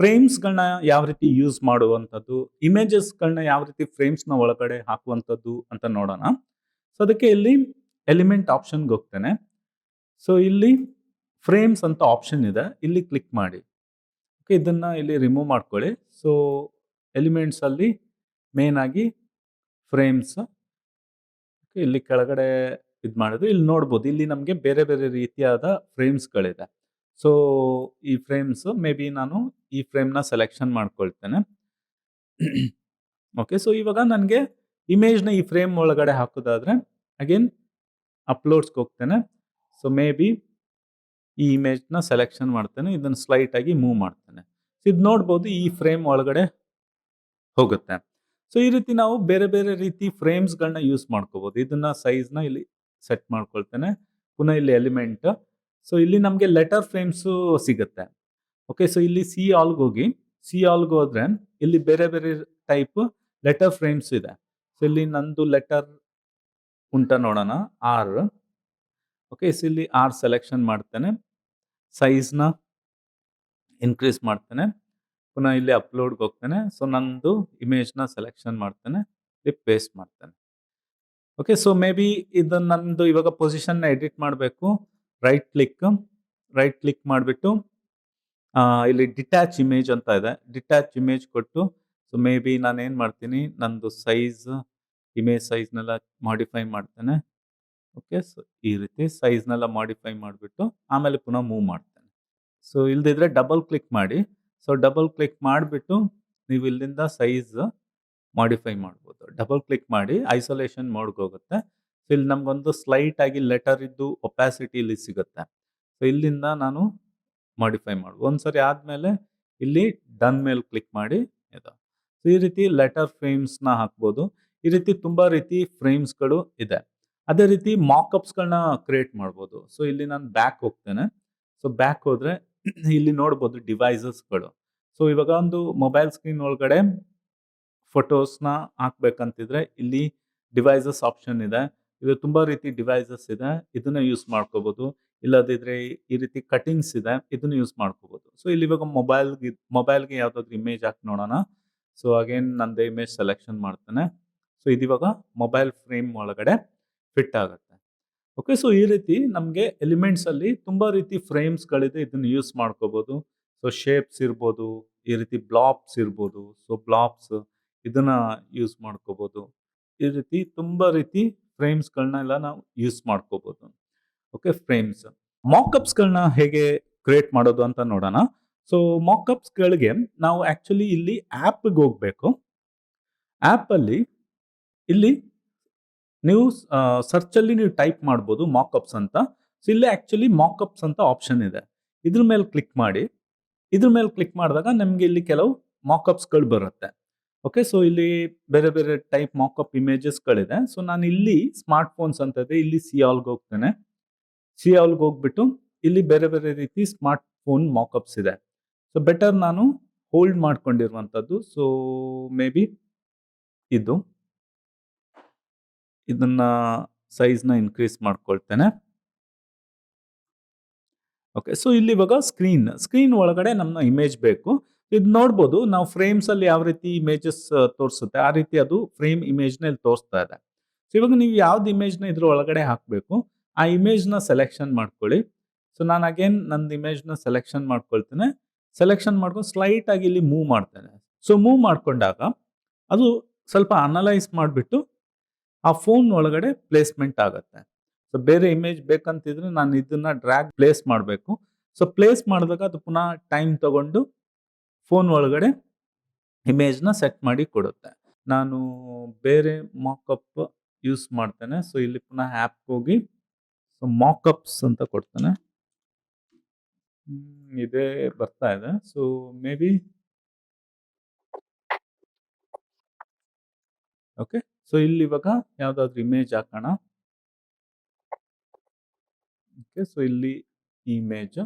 ಫ್ರೇಮ್ಸ್‌ಗಳನ್ನ ಯಾವ ರೀತಿ ಯೂಸ್ ಮಾಡುವಂಥದ್ದು, ಇಮೇಜಸ್‌ಗಳನ್ನ ಯಾವ ರೀತಿ ಫ್ರೇಮ್ಸ್‌ನ ಒಳಗಡೆ ಹಾಕುವಂಥದ್ದು ಅಂತ ನೋಡೋಣ. ಸೊ ಅದಕ್ಕೆ ಇಲ್ಲಿ ಎಲಿಮೆಂಟ್ ಆಪ್ಷನ್‌ಗೆ ಹೋಗ್ತೇನೆ. ಸೊ ಇಲ್ಲಿ ಫ್ರೇಮ್ಸ್ ಅಂತ ಆಪ್ಷನ್ ಇದೆ. ಇಲ್ಲಿ ಕ್ಲಿಕ್ ಮಾಡಿ. ಓಕೆ ಇದನ್ನ ಇಲ್ಲಿ ರಿಮೂವ್ ಮಾಡ್ಕೊಳ್ಳಿ. ಸೊ ಎಲಿಮೆಂಟ್ಸ್ ಅಲ್ಲಿ ಮೇನ್ ಆಗಿ ಫ್ರೇಮ್ಸ್ ಇಲ್ಲಿ ಕೆಳಗಡೆ ಇದು ಮಾಡಿದ್ರೆ ಇಲ್ಲಿ ನೋಡ್ಬೋದು. ಇಲ್ಲಿ ನಮಗೆ ಬೇರೆ ಬೇರೆ ರೀತಿಯಾದ ಫ್ರೇಮ್ಸ್‌ಗಳಿದೆ. ಸೊ ಈ ಫ್ರೇಮ್ಸ್ ಮೇ ಬಿ ನಾನು ಈ ಫ್ರೇಮ್‌ನ ಸೆಲೆಕ್ಷನ್ ಮಾಡ್ಕೊಳ್ತೇನೆ. ಓಕೆ ಸೊ ಇವಾಗ ನನಗೆ ಇಮೇಜ್‌ನ ಈ ಫ್ರೇಮ್ ಒಳಗಡೆ ಹಾಕೋದಾದರೆ ಅಗೇನ್ ಅಪ್‌ಲೋಡ್ಸ್‌ಗೆ ಹೋಗ್ತೇನೆ. ಸೊ ಮೇ ಬಿ ಈ ಇಮೇಜ್‌ನ ಸೆಲೆಕ್ಷನ್ ಮಾಡ್ತೇನೆ. ಇದನ್ನು ಸ್ಲೈಟಾಗಿ ಮೂವ್ ಮಾಡ್ತೇನೆ. ಇದು ನೋಡ್ಬೋದು ಈ ಫ್ರೇಮ್ ಒಳಗಡೆ ಹೋಗುತ್ತೆ. ಸೊ ಈ ರೀತಿ ನಾವು ಬೇರೆ ಬೇರೆ ರೀತಿ ಫ್ರೇಮ್ಸ್‌ಗಳನ್ನ ಯೂಸ್ ಮಾಡ್ಕೋಬೋದು ಇದನ್ನು ಸೈಜ್‌ನ ಇಲ್ಲಿ ಸೆಟ್ ಮಾಡ್ಕೊಳ್ತೇನೆ. ಪುನಃ ಇಲ್ಲಿ ಎಲಿಮೆಂಟ್. ಸೊ ಇಲ್ಲಿ ನಮಗೆ ಲೆಟರ್ ಫ್ರೇಮ್ಸು ಸಿಗುತ್ತೆ. ಓಕೆ ಸೊ ಇಲ್ಲಿ ಸಿ ಆಲ್‌ಗೆ ಹೋಗಿ ಸಿ ಆಲ್‌ಗೆ ಹೋದ್ರೆ ಇಲ್ಲಿ ಬೇರೆ ಬೇರೆ ಟೈಪ್ ಲೆಟರ್ ಫ್ರೇಮ್ಸ್ ಇದೆ. ಸೊ ಇಲ್ಲಿ ನಂದು ಲೆಟರ್ ಉಂಟ ನೋಡೋಣ ಆರ್. ಓಕೆ ಸೊ ಇಲ್ಲಿ ಆರ್ ಸೆಲೆಕ್ಷನ್ ಮಾಡ್ತೇನೆ. ಸೈಜ್‌ನ ಇನ್ಕ್ರೀಸ್ ಮಾಡ್ತೇನೆ. ಪುನಃ ಇಲ್ಲಿ ಅಪ್‌ಲೋಡ್‌ಗೆ ಹೋಗ್ತೇನೆ. ಸೊ ನಂದು ಇಮೇಜ್‌ನ ಸೆಲೆಕ್ಷನ್ ಮಾಡ್ತೇನೆ. ಇಲ್ಲಿ ಪೇಸ್ಟ್ ಮಾಡ್ತೇನೆ. ಓಕೆ ಸೊ ಮೇ ಬಿ ಇದು ನಂದು ಇವಾಗ ಪೊಸಿಷನ್‌ನ ಎಡಿಟ್ ಮಾಡಬೇಕು. ರೈಟ್ ಕ್ಲಿಕ್ ರೈಟ್ ಕ್ಲಿಕ್ ಮಾಡಿಬಿಟ್ಟು ಇಲ್ಲಿ ಡಿಟ್ಯಾಚ್ ಇಮೇಜ್ ಅಂತ ಇದೆ. ಡಿಟ್ಯಾಚ್ ಇಮೇಜ್ ಕೊಟ್ಟು ಸೊ ಮೇ ಬಿ ನಾನು ಏನು ಮಾಡ್ತೀನಿ, ನಂದು ಸೈಜ್ ಇಮೇಜ್ ಸೈಜ್‌ನೆಲ್ಲ ಮಾಡಿಫೈ ಮಾಡ್ತೇನೆ. ಓಕೆ ಸೊ ಈ ರೀತಿ ಸೈಜ್‌ನೆಲ್ಲ ಮಾಡಿಫೈ ಮಾಡಿಬಿಟ್ಟು, ಆಮೇಲೆ ಪುನಃ ಮೂವ್ ಮಾಡ್ತೇನೆ. ಸೊ ಇಲ್ದಿದ್ರೆ ಡಬಲ್ ಕ್ಲಿಕ್ ಮಾಡಿ. ಸೊ ಡಬಲ್ ಕ್ಲಿಕ್ ಮಾಡಿಬಿಟ್ಟು, ನೀವು ಇಲ್ಲಿಂದ ಸೈಜ್ ಮಾಡಿಫೈ ಮಾಡ್ಬೋದು. ಡಬಲ್ ಕ್ಲಿಕ್ ಮಾಡಿ ಐಸೋಲೇಷನ್ ಮೋಡ್‌ಗೆ ಹೋಗುತ್ತೆ. ಇಲ್ಲಿ ನಮಗೊಂದು ಸ್ಲೈಟ್ ಆಗಿ ಲೆಟರ್ ಇದ್ದು ಒಪ್ಯಾಸಿಟಿ ಇಲ್ಲಿ ಸಿಗುತ್ತೆ. ಸೊ ಇಲ್ಲಿಂದ ನಾನು ಮಾಡಿಫೈ ಮಾಡ್ಬೋದು. ಒಂದ್ಸರಿ ಆದಮೇಲೆ ಇಲ್ಲಿ ಡನ್ ಮೇಲೆ ಕ್ಲಿಕ್ ಮಾಡಿ ಇದು. ಸೊ ಈ ರೀತಿ ಲೆಟರ್ ಫ್ರೇಮ್ಸ್‌ನ ಹಾಕ್ಬೋದು. ಈ ರೀತಿ ತುಂಬ ರೀತಿ ಫ್ರೇಮ್ಸ್‌ಗಳು ಇದೆ. ಅದೇ ರೀತಿ ಮಾಕಪ್ಸ್ಗಳನ್ನ ಕ್ರಿಯೇಟ್ ಮಾಡ್ಬೋದು. ಸೊ ಇಲ್ಲಿ ನಾನು ಬ್ಯಾಕ್ ಹೋಗ್ತೇನೆ. ಸೊ ಬ್ಯಾಕ್ ಹೋದರೆ ಇಲ್ಲಿ ನೋಡ್ಬೋದು ಡಿವೈಸಸ್‌ಗಳು. ಸೊ ಇವಾಗ ಒಂದು ಮೊಬೈಲ್ ಸ್ಕ್ರೀನ್ ಒಳಗಡೆ ಫೋಟೋಸ್‌ನ ಹಾಕ್ಬೇಕಂತಿದ್ರೆ ಇಲ್ಲಿ ಡಿವೈಸಸ್ ಆಪ್ಷನ್ ಇದೆ. ಇದು ತುಂಬಾ ರೀತಿ ಡಿವೈಸಸ್ ಇದೆ. ಇದನ್ನ ಯೂಸ್ ಮಾಡ್ಕೋಬಹುದು. ಇಲ್ಲದಿದ್ರೆ ಈ ರೀತಿ ಕಟಿಂಗ್ಸ್ ಇದೆ. ಇದನ್ನ ಯೂಸ್ ಮಾಡ್ಕೋಬಹುದು. ಸೊ ಇಲ್ಲಿ ಇವಾಗ ಮೊಬೈಲ್‌ಗೆ ಮೊಬೈಲ್‌ಗೆ ಯಾವ್ದಾದ್ರು ಇಮೇಜ್ ಹಾಕಿ ನೋಡೋಣ. ಸೊ ಅಗೇನ್ ನಂದು ಇಮೇಜ್ ಸೆಲೆಕ್ಷನ್ ಮಾಡ್ತೇನೆ. ಸೊ ಇದಿವಾಗ ಮೊಬೈಲ್ ಫ್ರೇಮ್ ಒಳಗಡೆ ಫಿಟ್ ಆಗುತ್ತೆ. ಓಕೆ ಸೊ ಈ ರೀತಿ ನಮಗೆ ಎಲಿಮೆಂಟ್ಸ್ ಅಲ್ಲಿ ತುಂಬಾ ರೀತಿ ಫ್ರೇಮ್ಸ್‌ಗಳಿದೆ. ಇದನ್ನ ಯೂಸ್ ಮಾಡ್ಕೋಬಹುದು. ಸೊ ಶೇಪ್ಸ್ ಇರ್ಬೋದು, ಈ ರೀತಿ ಬ್ಲಾಪ್ಸ್ ಇರ್ಬೋದು. ಸೊ ಬ್ಲಾಪ್ಸ್ ಇದನ್ನ ಯೂಸ್ ಮಾಡ್ಕೋಬಹುದು. ಈ ರೀತಿ ತುಂಬಾ ರೀತಿ ಫ್ರೇಮ್ಸ್‌ಗಳನ್ನೆಲ್ಲ ನಾವು ಯೂಸ್ ಮಾಡ್ಕೋಬಹುದು. Okay, frames. ಮಾಕಪ್ಸ್ಗಳನ್ನ ಹೇಗೆ ಕ್ರಿಯೇಟ್ ಮಾಡೋದು ಅಂತ ನೋಡೋಣ. ಸೊ, ಮಾಕಪ್ಸ್ಗಳಿಗೆ ನಾವು ಆಕ್ಚುಲಿ ಇಲ್ಲಿ ಆ್ಯಪ್ಗೆ ಹೋಗ್ಬೇಕು. ಆ್ಯಪಲ್ಲಿ ಇಲ್ಲಿ ನೀವು ಸರ್ಚಲ್ಲಿ ನೀವು ಟೈಪ್ ಮಾಡ್ಬೋದು ಮಾಕಪ್ಸ್ ಅಂತ. ಸೊ, ಇಲ್ಲಿ ಆಕ್ಚುಲಿ ಮಾಕಪ್ಸ್ ಅಂತ ಆಪ್ಷನ್ ಇದೆ. ಇದ್ರ ಮೇಲೆ ಕ್ಲಿಕ್ ಮಾಡಿ. ಇದ್ರ ಮೇಲೆ ಕ್ಲಿಕ್ ಮಾಡಿದಾಗ ನಮಗೆ ಇಲ್ಲಿ ಕೆಲವು ಮಾಕಪ್ಸ್ಗಳು ಬರುತ್ತೆ. ಓಕೆ ಸೊ ಇಲ್ಲಿ ಬೇರೆ ಬೇರೆ ಟೈಪ್ ಮಾಕಪ್ ಇಮೇಜಸ್‌ಗಳಿದೆ. ಸೊ ನಾನು ಇಲ್ಲಿ ಸ್ಮಾರ್ಟ್ ಫೋನ್ಸ್ ಅಂತ ಇದೆ. ಇಲ್ಲಿ ಸಿ ಆಲ್‌ಗೆ ಹೋಗ್ತೇನೆ. ಸಿ ಆಲ್‌ಗೆ ಹೋಗ್ಬಿಟ್ಟು ಇಲ್ಲಿ ಬೇರೆ ಬೇರೆ ರೀತಿ ಸ್ಮಾರ್ಟ್ ಫೋನ್ ಮಾಕಪ್ಸ್ ಇದೆ. ಸೊ ಬೆಟರ್ ನಾನು ಹೋಲ್ಡ್ ಮಾಡ್ಕೊಂಡಿರುವಂಥದ್ದು. ಸೊ ಮೇ ಬಿ ಇದು. ಇದನ್ನ ಸೈಜ್‌ನ ಇನ್ಕ್ರೀಸ್ ಮಾಡ್ಕೊಳ್ತೇನೆ. ಓಕೆ ಸೊ ಇಲ್ಲಿ ಇವಾಗ ಸ್ಕ್ರೀನ್ ಸ್ಕ್ರೀನ್ ಒಳಗಡೆ ನಮ್ಮ ಇಮೇಜ್ ಬೇಕು. ಇದು ನೋಡ್ಬೋದು, ನಾವು ಫ್ರೇಮ್ಸ್ ಅಲ್ಲಿ ಯಾವ ರೀತಿ ಇಮೇಜಸ್ ತೋರಿಸುತ್ತೆ, ಆ ರೀತಿ ಅದು ಫ್ರೇಮ್ ಇಮೇಜ್ನಲ್ಲಿ ತೋರಿಸ್ತಾ ಇದೆ. ಸೊ ಇವಾಗ ನೀವು ಯಾವ್ದು ಇಮೇಜ್‌ನ ಇದ್ರ ಒಳಗಡೆ ಹಾಕಬೇಕು, ಆ ಇಮೇಜ್‌ನ ಸೆಲೆಕ್ಷನ್ ಮಾಡ್ಕೊಳ್ಳಿ. ಸೊ ನಾನು ಅಗೇನ್ ನಂದು ಇಮೇಜ್‌ನ ಸೆಲೆಕ್ಷನ್ ಮಾಡ್ಕೊಳ್ತೇನೆ. ಸೆಲೆಕ್ಷನ್ ಮಾಡ್ಕೊಂಡು ಸ್ಲೈಟ್ ಆಗಿ ಇಲ್ಲಿ ಮೂವ್ ಮಾಡ್ತೇನೆ. ಸೊ ಮೂವ್ ಮಾಡ್ಕೊಂಡಾಗ ಅದು ಸ್ವಲ್ಪ ಅನಲೈಸ್ ಮಾಡಿಬಿಟ್ಟು ಆ ಫೋನ್ ಒಳಗಡೆ ಪ್ಲೇಸ್‌ಮೆಂಟ್ ಆಗುತ್ತೆ. ಸೊ ಬೇರೆ ಇಮೇಜ್ ಬೇಕಂತಿದ್ರೆ ನಾನು ಇದನ್ನ ಡ್ರ್ಯಾಗ್ ಪ್ಲೇಸ್ ಮಾಡಬೇಕು. ಸೊ ಪ್ಲೇಸ್ ಮಾಡಿದಾಗ ಅದು ಪುನಃ ಟೈಮ್ ತಗೊಂಡು ಫೋನ್ ಒಳಗಡೆ ಇಮೇಜ್‌ನ ಸೆಟ್ ಮಾಡಿ ಕೊಡುತ್ತೆ. ನಾನು ಬೇರೆ ಮಾಕಪ್ ಯೂಸ್ ಮಾಡ್ತೇನೆ. ಸೊ ಇಲ್ಲಿ ಪುನಃ ಆ್ಯಪ್‌ಗೆ ಹೋಗಿ ಸೊ ಮಾಕಪ್ಸ್ ಅಂತ ಕೊಡ್ತೇನೆ. ಇದೇ ಬರ್ತಾ ಇದೆ. So maybe okay. ಸೊ ಇಲ್ಲಿ ಇವಾಗ ಯಾವುದಾದ್ರೂ ಇಮೇಜ್ ಹಾಕೋಣ. ಓಕೆ. ಸೊ ಇಲ್ಲಿ ಇಮೇಜ್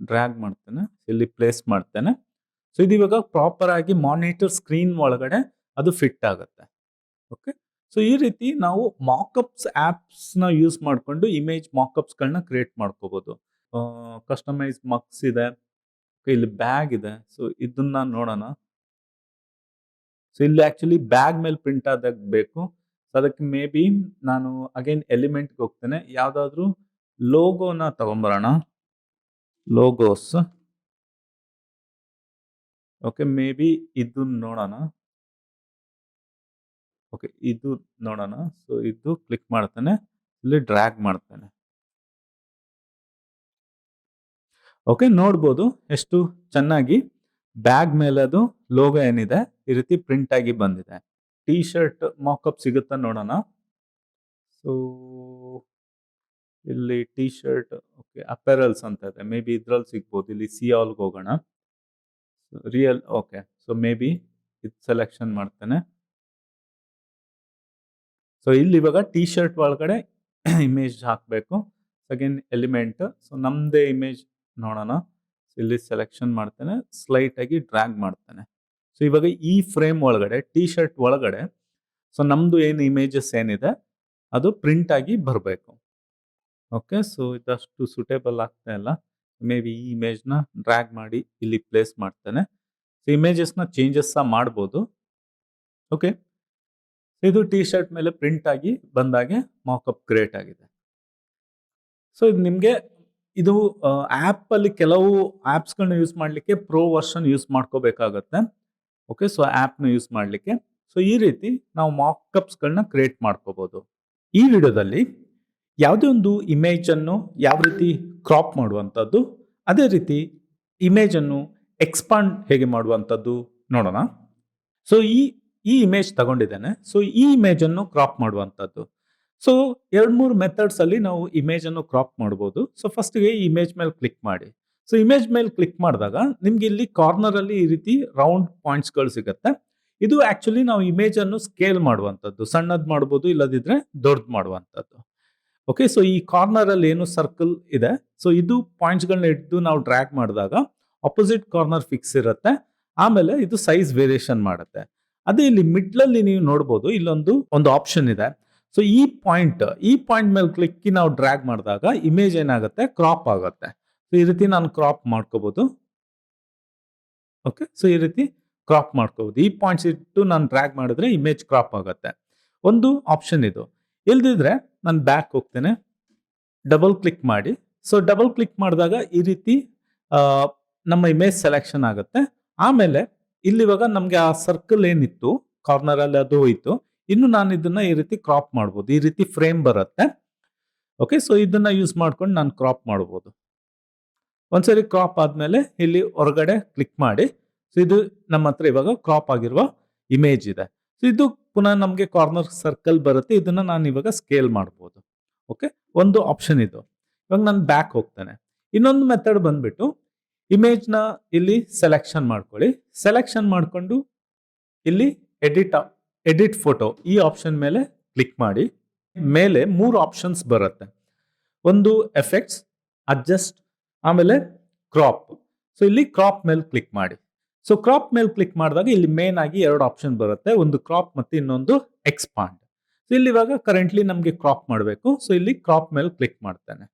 ಡ್ರ್ಯಾಗ್ ಮಾಡ್ತೇನೆ. ಇಲ್ಲಿ ಪ್ಲೇಸ್ ಮಾಡ್ತೇನೆ. ಸೊ ಇದು ಇವಾಗ ಪ್ರಾಪರ್ ಆಗಿ ಮಾನಿಟರ್ ಸ್ಕ್ರೀನ್ ಒಳಗಡೆ ಅದು ಫಿಟ್ ಆಗುತ್ತೆ. ಓಕೆ. ಸೊ ಈ ರೀತಿ ನಾವು ಮಾಕಪ್ಸ್ ಆ್ಯಪ್ಸ್ನ ಯೂಸ್ ಮಾಡಿಕೊಂಡು ಇಮೇಜ್ ಮಾಕಪ್ಸ್ಗಳನ್ನ ಕ್ರಿಯೇಟ್ ಮಾಡ್ಕೋಬೋದು. ಕಸ್ಟಮೈಸ್ ಮಕ್ಸ್ ಇದೆ. ಇಲ್ಲಿ ಬ್ಯಾಗ್ ಇದೆ. ಸೊ ಇದನ್ನ ನೋಡೋಣ. ಸೊ ಇಲ್ಲಿ ಆಕ್ಚುಲಿ ಬ್ಯಾಗ್ ಮೇಲೆ ಪ್ರಿಂಟ್ ಆದಾಗ ಬೇಕು. ಸೊ ಅದಕ್ಕೆ ಮೇ ಬಿ ನಾನು ಅಗೈನ್ ಎಲಿಮೆಂಟ್ಗೆ ಹೋಗ್ತೇನೆ. ಯಾವುದಾದ್ರೂ ಲೋಗೋನ ತಗೊಂಬರೋಣ. ಲೋಗೋಸ್ ಓಕೆ ಮೇ ಬಿ ಇದು ನೋಡೋಣ. ಓಕೆ ಇದು ನೋಡೋಣ. ಸೊ ಇದು ಕ್ಲಿಕ್ ಮಾಡ್ತೇನೆ. ಇಲ್ಲಿ ಡ್ರ್ಯಾಗ್ ಮಾಡ್ತೇನೆ. ಓಕೆ ನೋಡ್ಬೋದು ಎಷ್ಟು ಚೆನ್ನಾಗಿ ಬ್ಯಾಗ್ ಮೇಲೆ ಅದು ಲೋಗೋ ಏನಿದೆ, ಈ ರೀತಿ ಪ್ರಿಂಟ್ ಆಗಿ ಬಂದಿದೆ. ಟಿ ಶರ್ಟ್ ಮಾಕಪ್ ಸಿಗುತ್ತಾ ನೋಡೋಣ. ಸೊ ಇಲ್ಲಿ ಟಿ ಶರ್ಟ್ ಓಕೆ ಅಪೆರಲ್ಸ್ ಅಂತ ಇದೆ. ಮೇ ಬಿ ಇದ್ರಲ್ಲಿ ಸಿಗ್ಬೋದು. ಇಲ್ಲಿ ಸಿ ಆಲ್ಗೆ ಹೋಗೋಣ. Real okay so may be ಇದು ಸೆಲೆಕ್ಷನ್ ಮಾಡ್ತೇನೆ. ಸೊ ಇಲ್ಲಿ ಇವಾಗ ಟಿ ಶರ್ಟ್ ಒಳಗಡೆ ಇಮೇಜ್ ಹಾಕಬೇಕು. ಸೆಕೆಂಡ್ ಎಲಿಮೆಂಟ್ ಸೊ ನಮ್ಮದೇ ಇಮೇಜ್ ನೋಡೋಣ. ಇಲ್ಲಿ ಸೆಲೆಕ್ಷನ್ ಮಾಡ್ತೇನೆ. ಸ್ಲೈಟಾಗಿ ಆಗಿ ಡ್ರ್ಯಾಗ್ ಮಾಡ್ತೇನೆ. ಸೊ ಇವಾಗ ಈ ಫ್ರೇಮ್ ಒಳಗಡೆ ಟಿ ಶರ್ಟ್ ಒಳಗಡೆ ಸೊ ನಮ್ಮದು ಏನು ಇಮೇಜಸ್ ಏನಿದೆ ಅದು ಪ್ರಿಂಟ್ ಆಗಿ ಬರಬೇಕು. ಓಕೆ ಸೊ ಇದಷ್ಟು ಸುಟೇಬಲ್ ಆಗ್ತಾ ಇಲ್ಲ. ಮೇ ಬಿ ಈ ಇಮೇಜ್ನ ಡ್ರ್ಯಾಗ್ ಮಾಡಿ ಇಲ್ಲಿ ಪ್ಲೇಸ್ ಮಾಡ್ತೇನೆ. ಸೊ, ಇಮೇಜಸ್ನ ಚೇಂಜಸ್ ಸಹ ಮಾಡ್ಬೋದು. ಓಕೆ? ಇದು ಟಿ ಶರ್ಟ್ ಮೇಲೆ ಪ್ರಿಂಟ್ ಆಗಿ ಬಂದಾಗೆ ಮಾಕಪ್ ಕ್ರಿಯೇಟ್ ಆಗಿದೆ. ಸೊ, ಇದು ನಿಮಗೆ ಇದು ಆ್ಯಪಲ್ಲಿ ಕೆಲವು ಆ್ಯಪ್ಸ್ಗಳನ್ನ ಯೂಸ್ ಮಾಡಲಿಕ್ಕೆ ಪ್ರೋ ವರ್ಷನ್ ಯೂಸ್ ಮಾಡ್ಕೋಬೇಕಾಗತ್ತೆ. ಓಕೆ? ಸೊ, ಆ್ಯಪ್ನ ಯೂಸ್ ಮಾಡಲಿಕ್ಕೆ. ಸೊ, ಈ ರೀತಿ ನಾವು ಮಾಕಪ್ಸ್ಗಳನ್ನ ಕ್ರಿಯೇಟ್ ಮಾಡ್ಕೋಬೋದು. ಈ ವಿಡಿಯೋದಲ್ಲಿ ಯಾವುದೇ ಒಂದು ಇಮೇಜನ್ನು ಯಾವ ರೀತಿ ಕ್ರಾಪ್ ಮಾಡುವಂಥದ್ದು, ಅದೇ ರೀತಿ ಇಮೇಜನ್ನು ಎಕ್ಸ್ಪಾಂಡ್ ಹೇಗೆ ಮಾಡುವಂಥದ್ದು ನೋಡೋಣ. ಸೊ ಈ ಈ ಇಮೇಜ್ ತಗೊಂಡಿದ್ದೇನೆ. ಸೊ ಈ ಇಮೇಜನ್ನು ಕ್ರಾಪ್ ಮಾಡುವಂಥದ್ದು. ಸೊ ಎರಡು ಮೂರು ಮೆಥಡ್ಸ್ ಅಲ್ಲಿ ನಾವು ಇಮೇಜ್ ಅನ್ನು ಕ್ರಾಪ್ ಮಾಡ್ಬೋದು. ಸೊ ಫಸ್ಟ್ಗೆ ಈ ಇಮೇಜ್ ಮೇಲೆ ಕ್ಲಿಕ್ ಮಾಡಿ. ಸೊ ಇಮೇಜ್ ಮೇಲೆ ಕ್ಲಿಕ್ ಮಾಡಿದಾಗ ನಿಮ್ಗೆ ಇಲ್ಲಿ ಕಾರ್ನರ್ ಅಲ್ಲಿ ಈ ರೀತಿ ರೌಂಡ್ ಪಾಯಿಂಟ್ಸ್ಗಳು ಸಿಗುತ್ತೆ. ಇದು ಆ್ಯಕ್ಚುಲಿ ನಾವು ಇಮೇಜ್ ಅನ್ನು ಸ್ಕೇಲ್ ಮಾಡುವಂಥದ್ದು. ಸಣ್ಣದ್ ಮಾಡ್ಬೋದು, ಇಲ್ಲದಿದ್ರೆ ದೊಡ್ಡದು ಮಾಡುವಂಥದ್ದು. ಓಕೆ ಸೊ ಈ ಕಾರ್ನರ್ ಅಲ್ಲಿ ಏನು ಸರ್ಕಲ್ ಇದೆ? ಸೊ ಇದು ಪಾಯಿಂಟ್ಸ್ಗಳನ್ನ ಇಟ್ಟು ನಾವು ಡ್ರ್ಯಾಗ್ ಮಾಡಿದಾಗ ಅಪೋಸಿಟ್ ಕಾರ್ನರ್ ಫಿಕ್ಸ್ ಇರುತ್ತೆ. ಆಮೇಲೆ ಇದು ಸೈಜ್ ವೇರಿಯೇಷನ್ ಮಾಡುತ್ತೆ. ಅದೇ ಇಲ್ಲಿ ಮಿಡ್ಲಲ್ಲಿ ನೀವು ನೋಡ್ಬೋದು, ಇಲ್ಲೊಂದು ಒಂದು ಆಪ್ಷನ್ ಇದೆ. ಸೊ ಈ ಪಾಯಿಂಟ್ ಈ ಪಾಯಿಂಟ್ ಮೇಲೆ ಕ್ಲಿಕ್ಕಿ ನಾವು ಡ್ರ್ಯಾಗ್ ಮಾಡಿದಾಗ ಇಮೇಜ್ ಏನಾಗುತ್ತೆ? ಕ್ರಾಪ್ ಆಗುತ್ತೆ. ಸೊ ಈ ರೀತಿ ನಾನು ಕ್ರಾಪ್ ಮಾಡ್ಕೋಬಹುದು ಓಕೆ ಸೊ ಈ ರೀತಿ ಕ್ರಾಪ್ ಮಾಡ್ಕೋಬಹುದು ಈ ಪಾಯಿಂಟ್ಸ್ ಇಟ್ಟು ನಾನು ಡ್ರ್ಯಾಗ್ ಮಾಡಿದ್ರೆ ಇಮೇಜ್ ಕ್ರಾಪ್ ಆಗುತ್ತೆ. ಒಂದು ಆಪ್ಷನ್ ಇದು. ಇಲ್ದಿದ್ರೆ ನಾನು ಬ್ಯಾಕ್ ಹೋಗ್ತೇನೆ. ಡಬಲ್ ಕ್ಲಿಕ್ ಮಾಡಿ. ಸೊ ಡಬಲ್ ಕ್ಲಿಕ್ ಮಾಡಿದಾಗ ಈ ರೀತಿ ನಮ್ಮ ಇಮೇಜ್ ಸೆಲೆಕ್ಷನ್ ಆಗುತ್ತೆ. ಆಮೇಲೆ ಇಲ್ಲಿ ಇವಾಗ ನಮಗೆ ಆ ಸರ್ಕಲ್ ಏನಿತ್ತು ಕಾರ್ನರ್ ಅಲ್ಲಿ ಅದು ಹೋಯ್ತು. ಇನ್ನು ನಾನು ಇದನ್ನ ಈ ರೀತಿ ಕ್ರಾಪ್ ಮಾಡ್ಬೋದು. ಈ ರೀತಿ ಫ್ರೇಮ್ ಬರುತ್ತೆ. ಓಕೆ ಸೊ ಇದನ್ನ ಯೂಸ್ ಮಾಡ್ಕೊಂಡು ನಾನು ಕ್ರಾಪ್ ಮಾಡ್ಬೋದು. ಒಂದ್ಸರಿ ಕ್ರಾಪ್ ಆದ್ಮೇಲೆ ಇಲ್ಲಿ ಹೊರಗಡೆ ಕ್ಲಿಕ್ ಮಾಡಿ. ಸೊ ಇದು ನಮ್ಮ ಹತ್ರ ಇವಾಗ ಕ್ರಾಪ್ ಆಗಿರುವ ಇಮೇಜ್ ಇದೆ. ಸೊ ಇದು ಪುನಃ ನಮಗೆ ಕಾರ್ನರ್ ಸರ್ಕಲ್ ಬರುತ್ತೆ. ಇದನ್ನ ನಾನು ಇವಾಗ ಸ್ಕೇಲ್ ಮಾಡ್ಬೋದು. ಓಕೆ ಒಂದು ಆಪ್ಷನ್ ಇದು. ಇವಾಗ ನಾನು ಬ್ಯಾಕ್ ಹೋಗ್ತೇನೆ. ಇನ್ನೊಂದು ಮೆಥಡ್ ಬಂದ್ಬಿಟ್ಟು ಇಮೇಜ್ನ ಇಲ್ಲಿ ಸೆಲೆಕ್ಷನ್ ಮಾಡ್ಕೊಳ್ಳಿ. ಸೆಲೆಕ್ಷನ್ ಮಾಡಿಕೊಂಡು ಇಲ್ಲಿ ಎಡಿಟ್ ಎಡಿಟ್ ಫೋಟೋ ಈ ಆಪ್ಷನ್ ಮೇಲೆ ಕ್ಲಿಕ್ ಮಾಡಿ. ಮೇಲೆ ಮೂರು ಆಪ್ಷನ್ಸ್ ಬರುತ್ತೆ. ಒಂದು ಎಫೆಕ್ಟ್ಸ್ ಅಡ್ಜಸ್ಟ್ ಆಮೇಲೆ ಕ್ರಾಪ್ ಸೊ ಇಲ್ಲಿ ಕ್ರಾಪ್ ಮೇಲೆ ಕ್ಲಿಕ್ ಮಾಡಿ. ಸೊ ಕ್ರಾಪ್ ಮೇಲೆ ಕ್ಲಿಕ್ ಮಾಡಿದಾಗ ಇಲ್ಲಿ ಮೇನ್ ಆಗಿ ಎರಡು ಆಪ್ಷನ್ ಬರುತ್ತೆ. ಒಂದು ಕ್ರಾಪ್ ಮತ್ತು ಇನ್ನೊಂದು ಎಕ್ಸ್ಪಾಂಡ್ ಸೊ ಇಲ್ಲಿ ಇವಾಗ ಕರೆಂಟ್ಲಿ ನಮಗೆ ಕ್ರಾಪ್ ಮಾಡಬೇಕು. ಸೊ ಇಲ್ಲಿ ಕ್ರಾಪ್ ಮೇಲೆ ಕ್ಲಿಕ್ ಮಾಡ್ತೇನೆ.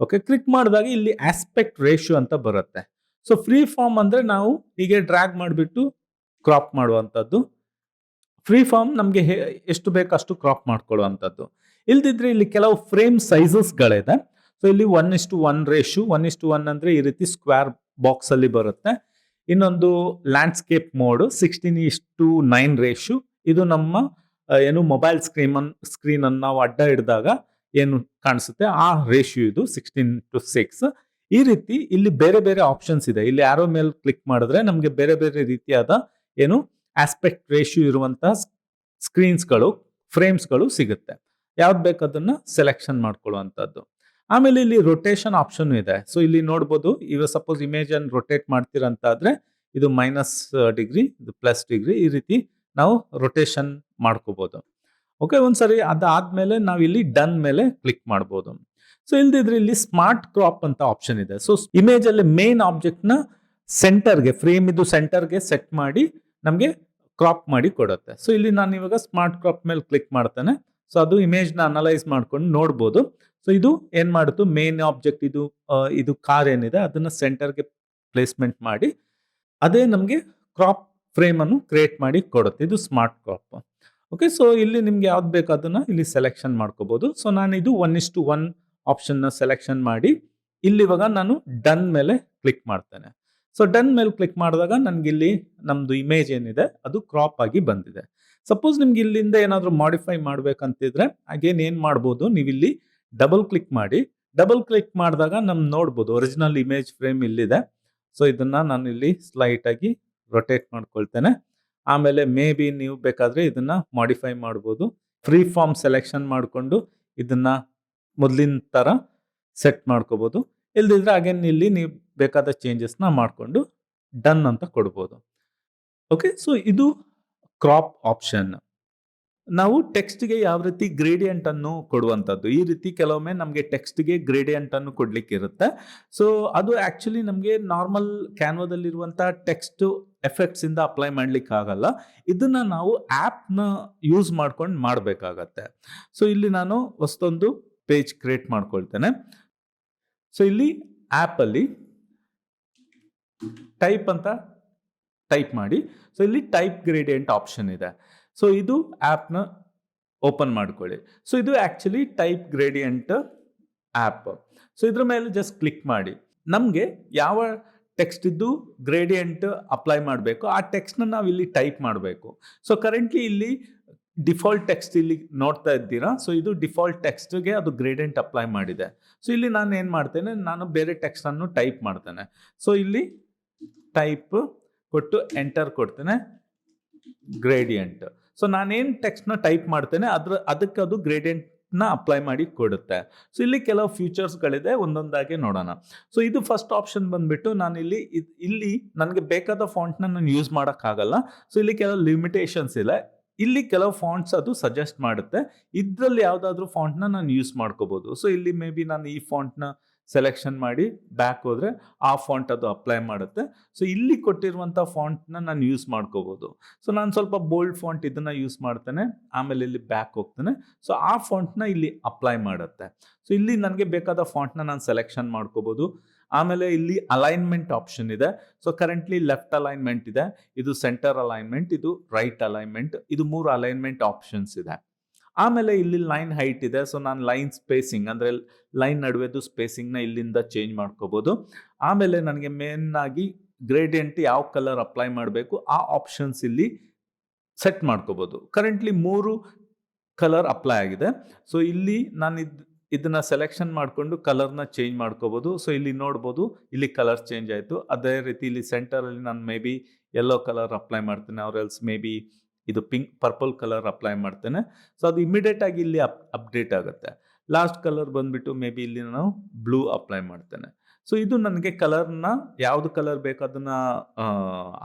ಓಕೆ ಕ್ಲಿಕ್ ಮಾಡಿದಾಗ ಇಲ್ಲಿ ಆಸ್ಪೆಕ್ಟ್ ರೇಷಿಯೋ ಅಂತ ಬರುತ್ತೆ. ಸೊ ಫ್ರೀ ಫಾರ್ಮ್ ಅಂದರೆ ನಾವು ಹೀಗೆ ಡ್ರ್ಯಾಗ್ ಮಾಡಿಬಿಟ್ಟು ಕ್ರಾಪ್ ಮಾಡುವಂಥದ್ದು. ಫ್ರೀ ಫಾರ್ಮ್ ನಮಗೆ ಎಷ್ಟು ಬೇಕು ಅಷ್ಟು ಕ್ರಾಪ್ ಮಾಡ್ಕೊಳ್ಳುವಂಥದ್ದು. ಇಲ್ದಿದ್ರೆ ಇಲ್ಲಿ ಕೆಲವು ಫ್ರೇಮ್ ಸೈಜಸ್ಗಳಿದೆ ಸೊ ಇಲ್ಲಿ ಒನ್ ಇಷ್ಟು ಒನ್ ರೇಷು ಒನ್ ಇಷ್ಟು ಒನ್ ಅಂದರೆ ಈ ರೀತಿ ಸ್ಕ್ವೇರ್ ಬಾಕ್ಸಲ್ಲಿ ಬರುತ್ತೆ. ಇನ್ನೊಂದು ಲ್ಯಾಂಡ್ಸ್ಕೇಪ್ ಮೋಡ್ ಸಿಕ್ಸ್ಟೀನ್ ಇಷ್ಟು ನೈನ್ ರೇಷು ಇದು ನಮ್ಮ ಏನು ಮೊಬೈಲ್ ಸ್ಕ್ರೀನ್ ಸ್ಕ್ರೀನ್ ಅನ್ನು ನಾವು ಅಡ್ಡ ಹಿಡಿದಾಗ ಏನು ಕಾಣಿಸುತ್ತೆ? ಆ ರೇಷಿಯೋ ಇದು ಸಿಕ್ಸ್ಟೀನ್ ಟು ಸಿಕ್ಸ್ ಈ ರೀತಿ ಇಲ್ಲಿ ಬೇರೆ ಬೇರೆ ಆಪ್ಷನ್ಸ್ ಇದೆ. ಇಲ್ಲಿ ಯಾರೋ ಮೇಲೆ ಕ್ಲಿಕ್ ಮಾಡಿದ್ರೆ ನಮಗೆ ಬೇರೆ ಬೇರೆ ರೀತಿಯಾದ ಏನು ಆಸ್ಪೆಕ್ಟ್ ರೇಷಿಯೋ ಇರುವಂತಹ ಸ್ಕ್ರೀನ್ಸ್ಗಳು ಫ್ರೇಮ್ಸ್ಗಳು ಸಿಗುತ್ತೆ. ಯಾವ್ದು ಬೇಕು ಅದನ್ನ ಸೆಲೆಕ್ಷನ್ ಮಾಡ್ಕೊಳ್ಳುವಂಥದ್ದು ಆಮೇಲೆ ಇಲ್ಲಿ ರೊಟೇಷನ್ ಆಪ್ಷನ್ ಇದೆ. ಸೊ ಇಲ್ಲಿ ನೋಡ್ಬೋದು, ಇವಾಗ ಸಪೋಸ್ ಇಮೇಜ್ ಅನ್ನು ರೊಟೇಟ್ ಮಾಡ್ತೀರಂತಾದ್ರೆ ಇದು ಮೈನಸ್ ಡಿಗ್ರಿ ಇದು ಪ್ಲಸ್ ಡಿಗ್ರಿ ಈ ರೀತಿ ನಾವು ರೊಟೇಷನ್ ಮಾಡ್ಕೋಬಹುದು ಓಕೆ ಒಂದ್ಸರಿ ಅದಾದ್ಮೇಲೆ ನಾವು ಇಲ್ಲಿ ಡನ್ ಮೇಲೆ ಕ್ಲಿಕ್ ಮಾಡ್ಬೋದು. ಸೊ ಇಲ್ದಿದ್ರೆ ಇಲ್ಲಿ ಸ್ಮಾರ್ಟ್ ಕ್ರಾಪ್ ಅಂತ ಆಪ್ಷನ್ ಇದೆ. ಸೊ ಇಮೇಜ್ ಅಲ್ಲಿ ಮೇನ್ ಆಬ್ಜೆಕ್ಟ್ನ ಸೆಂಟರ್ಗೆ ಫ್ರೇಮ್ ಇದು ಸೆಂಟರ್ಗೆ ಸೆಟ್ ಮಾಡಿ ನಮಗೆ ಕ್ರಾಪ್ ಮಾಡಿ ಕೊಡುತ್ತೆ. ಸೊ ಇಲ್ಲಿ ನಾನು ಇವಾಗ ಸ್ಮಾರ್ಟ್ ಕ್ರಾಪ್ ಮೇಲೆ ಕ್ಲಿಕ್ ಮಾಡ್ತೇನೆ. ಸೊ ಅದು ಇಮೇಜ್ನ ಅನಲೈಸ್ ಮಾಡ್ಕೊಂಡು ನೋಡ್ಬೋದು. ಸೊ ಇದು ಏನ್ ಮಾಡುತ್ತು? ಮೇನ್ ಆಬ್ಜೆಕ್ಟ್ ಇದು ಇದು ಕಾರ್ ಏನಿದೆ, ಅದನ್ನ ಸೆಂಟರ್ಗೆ ಪ್ಲೇಸ್ಮೆಂಟ್ ಮಾಡಿ, ಅದೇ ನಮಗೆ ಕ್ರಾಪ್ ಫ್ರೇಮ್ ಅನ್ನು ಕ್ರಿಯೇಟ್ ಮಾಡಿ ಕೊಡುತ್ತೆ. ಇದು ಸ್ಮಾರ್ಟ್ ಕ್ರಾಪ್ ಓಕೆ ಸೊ ಇಲ್ಲಿ ನಿಮ್ಗೆ ಯಾವ್ದು ಬೇಕು ಅದನ್ನ ಇಲ್ಲಿ ಸೆಲೆಕ್ಷನ್ ಮಾಡ್ಕೋಬಹುದು ಸೊ ನಾನು ಇದು ಒನ್ ಇಸ್ ಟು ಒನ್ ಆಪ್ಷನ್ನ ಸೆಲೆಕ್ಷನ್ ಮಾಡಿ ಇಲ್ಲಿ ಇವಾಗ ನಾನು ಡನ್ ಮೇಲೆ ಕ್ಲಿಕ್ ಮಾಡ್ತೇನೆ. ಸೊ ಡನ್ ಮೇಲೆ ಕ್ಲಿಕ್ ಮಾಡಿದಾಗ ನನ್ಗೆ ಇಲ್ಲಿ ನಮ್ದು ಇಮೇಜ್ ಏನಿದೆ, ಅದು ಕ್ರಾಪ್ ಆಗಿ ಬಂದಿದೆ. ಸಪೋಸ್ ನಿಮ್ಗೆ ಇಲ್ಲಿಂದ ಏನಾದರೂ ಮಾಡಿಫೈ ಮಾಡ್ಬೇಕಂತಿದ್ರೆ ಅಗೇನ್ ಏನ್ ಮಾಡ್ಬೋದು? ನೀವು ಇಲ್ಲಿ ಡಬಲ್ ಕ್ಲಿಕ್ ಮಾಡಿ. ಡಬಲ್ ಕ್ಲಿಕ್ ಮಾಡಿದಾಗ ನಮ್ ನೋಡ್ಬೋದು. ಒರಿಜಿನಲ್ ಇಮೇಜ್ ಫ್ರೇಮ್ ಇಲ್ಲಿದೆ. ಸೊ ಇದನ್ನು ನಾನು ಇಲ್ಲಿ ಸ್ಲೈಟ್ ರೊಟೇಟ್ ಮಾಡ್ಕೊಳ್ತೇನೆ. ಆಮೇಲೆ ಮೇ ಬಿ ನೀವು ಬೇಕಾದ್ರೆ ಇದನ್ನ ಮಾಡಿಫೈ ಮಾಡ್ಬೋದು. ಫ್ರೀ ಫಾರ್ಮ್ ಸೆಲೆಕ್ಷನ್ ಮಾಡಿಕೊಂಡು ಇದನ್ನ ಮೊದಲಿನ ತರ ಸೆಟ್ ಮಾಡ್ಕೋಬಹುದು ಇಲ್ಲದಿದ್ರೆ ಅಗೇನ್ ಇಲ್ಲಿ ನೀವು ಬೇಕಾದ ಚೇಂಜಸ್ನ ಮಾಡಿಕೊಂಡು ಡನ್ ಅಂತ ಕೊಡ್ಬೋದು. ಓಕೆ ಸೊ ಇದು ಕ್ರಾಪ್ ಆಪ್ಷನ್ ನಾವು ಟೆಕ್ಸ್ಟ್ಗೆ ಯಾವ ರೀತಿ ಗ್ರೇಡಿಯಂಟ್ ಅನ್ನು ಕೊಡುವಂಥದ್ದು, ಈ ರೀತಿ ಕೆಲವೊಮ್ಮೆ ನಮಗೆ ಟೆಕ್ಸ್ಟ್ಗೆ ಗ್ರೇಡಿಯಂಟ್ ಅನ್ನು ಕೊಡ್ಲಿಕ್ಕೆ ಇರುತ್ತೆ ಸೊ, ಅದು ಆಕ್ಚುಲಿ ನಮಗೆ ನಾರ್ಮಲ್ ಕ್ಯಾನ್ವಾದಲ್ಲಿರುವಂಥ ಟೆಕ್ಸ್ಟ್ ಎಫೆಕ್ಟ್ಸ್ ಇಂದ ಅಪ್ಲೈ ಮಾಡ್ಲಿಕ್ಕೆ ಆಗಲ್ಲ ಇದನ್ನ ನಾವು ಆ್ಯಪ್ನ ಯೂಸ್ ಮಾಡ್ಕೊಂಡು ಮಾಡಬೇಕಾಗತ್ತೆ. ಸೊ, ಇಲ್ಲಿ ನಾನು ಹೊಸದೊಂದು ಪೇಜ್ ಕ್ರಿಯೇಟ್ ಮಾಡ್ಕೊಳ್ತೇನೆ. ಸೊ, ಇಲ್ಲಿ ಆ್ಯಪಲ್ಲಿ ಟೈಪ್ ಅಂತ ಟೈಪ್ ಮಾಡಿ. ಸೊ, ಇಲ್ಲಿ ಟೈಪ್ ಗ್ರೇಡಿಯಂಟ್ ಆಪ್ಷನ್ ಇದೆ. ಸೊ ಇದು ಆ್ಯಪ್ನ ಓಪನ್ ಮಾಡ್ಕೊಳ್ಳಿ. ಸೊ ಇದು actually type gradient app so ಇದ್ರ ಮೇಲೆ ಜಸ್ಟ್ ಕ್ಲಿಕ್ ಮಾಡಿ. ನಮಗೆ ಯಾವ ಟೆಕ್ಸ್ಟ್ ಇದ್ದು ಗ್ರೇಡಿಯಂಟ್ ಅಪ್ಲೈ ಮಾಡಬೇಕು ಆ ಟೆಕ್ಸ್ಟ್ನ ನಾವು ಇಲ್ಲಿ ಟೈಪ್ ಮಾಡಬೇಕು. ಸೊ ಕರೆಂಟ್ಲಿ ಇಲ್ಲಿ ಡಿಫಾಲ್ಟ್ ಟೆಕ್ಸ್ಟ್ ಇಲ್ಲಿ ನೋಡ್ತಾ ಇದ್ದೀರಾ? ಸೊ ಇದು ಡಿಫಾಲ್ಟ್ ಟೆಕ್ಸ್ಟ್ಗೆ ಅದು ಗ್ರೇಡಿಯಂಟ್ ಅಪ್ಲೈ ಮಾಡಿದೆ. ಸೊ ಇಲ್ಲಿ ನಾನು ಏನು ಮಾಡ್ತೇನೆ? ನಾನು ಬೇರೆ ಟೆಕ್ಸ್ಟನ್ನು ಟೈಪ್ ಮಾಡ್ತೇನೆ. ಸೊ ಇಲ್ಲಿ ಟೈಪ್ ಕೊಟ್ಟು ಎಂಟರ್ ಕೊಡ್ತೇನೆ. ಗ್ರೇಡಿಯಂಟ್ ಸೊ ನಾನೇನು ಟೆಕ್ಸ್ಟ್ನ ಟೈಪ್ ಮಾಡ್ತೇನೆ, ಅದ್ರ, ಅದಕ್ಕೆ ಅದು ಗ್ರೇಡಿಯಂಟ್ನ ಅಪ್ಲೈ ಮಾಡಿ ಕೊಡುತ್ತೆ. ಸೊ ಇಲ್ಲಿ ಕೆಲವು ಫ್ಯೂಚರ್ಸ್ಗಳಿದೆ ಒಂದೊಂದಾಗಿ ನೋಡೋಣ. ಸೊ ಇದು ಫಸ್ಟ್ ಆಪ್ಷನ್ ಬಂದ್ಬಿಟ್ಟು ನಾನು ಇಲ್ಲಿ ಇಲ್ಲಿ ನನಗೆ ಬೇಕಾದ ಫಾಂಟ್ನ ನಾನು ಯೂಸ್ ಮಾಡೋಕ್ಕಾಗಲ್ಲ. ಸೊ ಇಲ್ಲಿ ಕೆಲವು ಲಿಮಿಟೇಷನ್ಸ್ ಇದೆ ಇಲ್ಲಿ ಕೆಲವು ಫಾಂಟ್ಸ್ ಅದು ಸಜೆಸ್ಟ್ ಮಾಡುತ್ತೆ. ಇದರಲ್ಲಿ ಯಾವುದಾದ್ರೂ ಫಾಂಟ್ನ ನಾನು ಯೂಸ್ ಮಾಡ್ಕೋಬೋದು. ಸೊ ಇಲ್ಲಿ ಮೇ ಬಿ ನಾನು ಈ ಫಾಂಟ್ನ ಸೆಲೆಕ್ಷನ್ ಮಾಡಿ ಬ್ಯಾಕ್ ಹೋದ್ರೆ ಆ ಫಾಂಟ್ ಅದು ಅಪ್ಲೈ ಮಾಡುತ್ತೆ. ಸೊ ಇಲ್ಲಿ ಕೊಟ್ಟಿರುವಂಥ ಫಾಂಟ್ನ ನಾನು ಯೂಸ್ ಮಾಡ್ಕೋಬೋದು. ಸೊ ನಾನು ಸ್ವಲ್ಪ ಬೋಲ್ಡ್ ಫಾಂಟ್ ಇದನ್ನ ಯೂಸ್ ಮಾಡ್ತೇನೆ, ಆಮೇಲೆ ಇಲ್ಲಿ ಬ್ಯಾಕ್ ಹೋಗ್ತೇನೆ. ಸೊ ಆ ಫಾಂಟ್ನ ಇಲ್ಲಿ ಅಪ್ಲೈ ಮಾಡುತ್ತೆ. ಸೊ ಇಲ್ಲಿ ನನಗೆ ಬೇಕಾದ ಫಾಂಟ್ನ ನಾನು ಸೆಲೆಕ್ಷನ್ ಮಾಡ್ಕೋಬೋದು. ಆಮೇಲೆ ಇಲ್ಲಿ ಅಲೈನ್ಮೆಂಟ್ ಆಪ್ಷನ್ ಇದೆ. ಸೊ ಕರೆಂಟ್ಲಿ ಲೆಫ್ಟ್ ಅಲೈನ್ಮೆಂಟ್ ಇದೆ. ಇದು ಸೆಂಟರ್ ಅಲೈನ್ಮೆಂಟ್ ಇದು ರೈಟ್ ಅಲೈನ್ಮೆಂಟ್ ಇದು ಮೂರು ಅಲೈನ್ಮೆಂಟ್ ಆಪ್ಷನ್ಸ್ ಇದೆ. ಆಮೇಲೆ ಇಲ್ಲಿ ಲೈನ್ ಹೈಟ್ ಇದೆ. ಸೊ, ನಾನು ಲೈನ್ ಸ್ಪೇಸಿಂಗ್ ಅಂದರೆ ಲೈನ್ ನಡುವೆದು ಸ್ಪೇಸಿಂಗ್ನ ಇಲ್ಲಿಂದ ಚೇಂಜ್ ಮಾಡ್ಕೋಬೋದು. ಆಮೇಲೆ ನನಗೆ ಮೇನ್ ಆಗಿ ಗ್ರೇಡಿಯಂಟ್ ಯಾವ ಕಲರ್ ಅಪ್ಲೈ ಮಾಡಬೇಕು ಆ ಆಪ್ಷನ್ಸ್ ಇಲ್ಲಿ ಸೆಟ್ ಮಾಡ್ಕೋಬೋದು. ಕರೆಂಟ್ಲಿ ಮೂರು ಕಲರ್ ಅಪ್ಲೈ ಆಗಿದೆ. ಸೊ, ಇಲ್ಲಿ ನಾನು ಇದ್, ಇದನ್ನ ಸೆಲೆಕ್ಷನ್ ಮಾಡಿಕೊಂಡು ಕಲರ್ನ ಚೇಂಜ್ ಮಾಡ್ಕೋಬೋದು. ಸೊ, ಇಲ್ಲಿ ನೋಡ್ಬೋದು ಇಲ್ಲಿ ಕಲರ್ ಚೇಂಜ್ ಆಯಿತು. ಅದೇ ರೀತಿ ಇಲ್ಲಿ ಸೆಂಟರಲ್ಲಿ ನಾನು maybe yellow colour apply ಮಾಡ್ತೀನಿ. ಅವ್ರ ಎಲ್ಸ್ ಮೇ ಬಿ ಇದು ಪಿಂಕ್, ಪರ್ಪಲ್ ಕಲರ್ ಅಪ್ಲೈ ಮಾಡ್ತೇನೆ. ಸೊ ಅದು ಇಮಿಡಿಯೇಟ್ ಆಗಿ ಇಲ್ಲಿ ಅಪ್, ಅಪ್ಡೇಟ್ ಆಗುತ್ತೆ. ಲಾಸ್ಟ್ ಕಲರ್ ಬಂದ್ಬಿಟ್ಟು ಮೇ ಬಿ ಇಲ್ಲಿ ನಾನು ಬ್ಲೂ ಅಪ್ಲೈ ಮಾಡ್ತೇನೆ. ಸೊ ಇದು ನನಗೆ ಕಲರ್ನ ಯಾವುದು ಕಲರ್ ಬೇಕು ಅದನ್ನ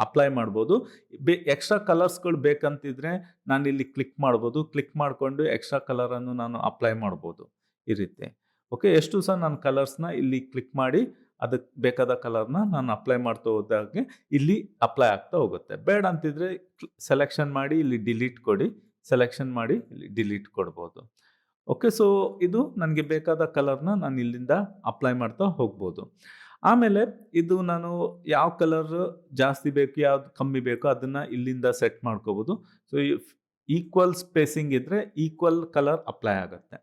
ಅಪ್ಲೈ ಮಾಡ್ಬೋದು. ಬೇ ಎಕ್ಸ್ಟ್ರಾ ಕಲರ್ಸ್ಗಳು ಬೇಕಂತಿದ್ರೆ ನಾನು ಇಲ್ಲಿ ಕ್ಲಿಕ್ ಮಾಡ್ಬೋದು. ಕ್ಲಿಕ್ ಮಾಡಿಕೊಂಡು ಎಕ್ಸ್ಟ್ರಾ ಕಲರನ್ನು ನಾನು ಅಪ್ಲೈ ಮಾಡ್ಬೋದು ಈ ರೀತಿ. ಓಕೆ ಎಷ್ಟು ಸಹ ನಾನು ಕಲರ್ಸ್ನ ಇಲ್ಲಿ ಕ್ಲಿಕ್ ಮಾಡಿ ಅದಕ್ಕೆ ಬೇಕಾದ ಕಲರ್ನ ನಾನು ಅಪ್ಲೈ ಮಾಡ್ತಾ ಹೋದಾಗೆ ಇಲ್ಲಿ ಅಪ್ಲೈ ಆಗ್ತಾ ಹೋಗುತ್ತೆ. ಬೇಡ ಅಂತಿದ್ರೆ ಸೆಲೆಕ್ಷನ್ ಮಾಡಿ ಇಲ್ಲಿ ಡಿಲೀಟ್ ಕೊಡಿ. ಸೆಲೆಕ್ಷನ್ ಮಾಡಿ ಇಲ್ಲಿ ಡಿಲೀಟ್ ಕೊಡ್ಬೋದು. ಓಕೆ ಸೊ ಇದು ನನಗೆ ಬೇಕಾದ ಕಲರ್ನ ನಾನು ಇಲ್ಲಿಂದ ಅಪ್ಲೈ ಮಾಡ್ತಾ ಹೋಗ್ಬೋದು. ಆಮೇಲೆ ಇದು ನಾನು ಯಾವ ಕಲರ್ ಜಾಸ್ತಿ ಬೇಕು, ಯಾವ್ದು ಕಮ್ಮಿ ಬೇಕು ಅದನ್ನು ಇಲ್ಲಿಂದ ಸೆಟ್ ಮಾಡ್ಕೋಬೋದು. ಸೊ ಈಕ್ವಲ್ ಸ್ಪೇಸಿಂಗ್ ಇದ್ದರೆ ಈಕ್ವಲ್ ಕಲರ್ ಅಪ್ಲೈ ಆಗುತ್ತೆ.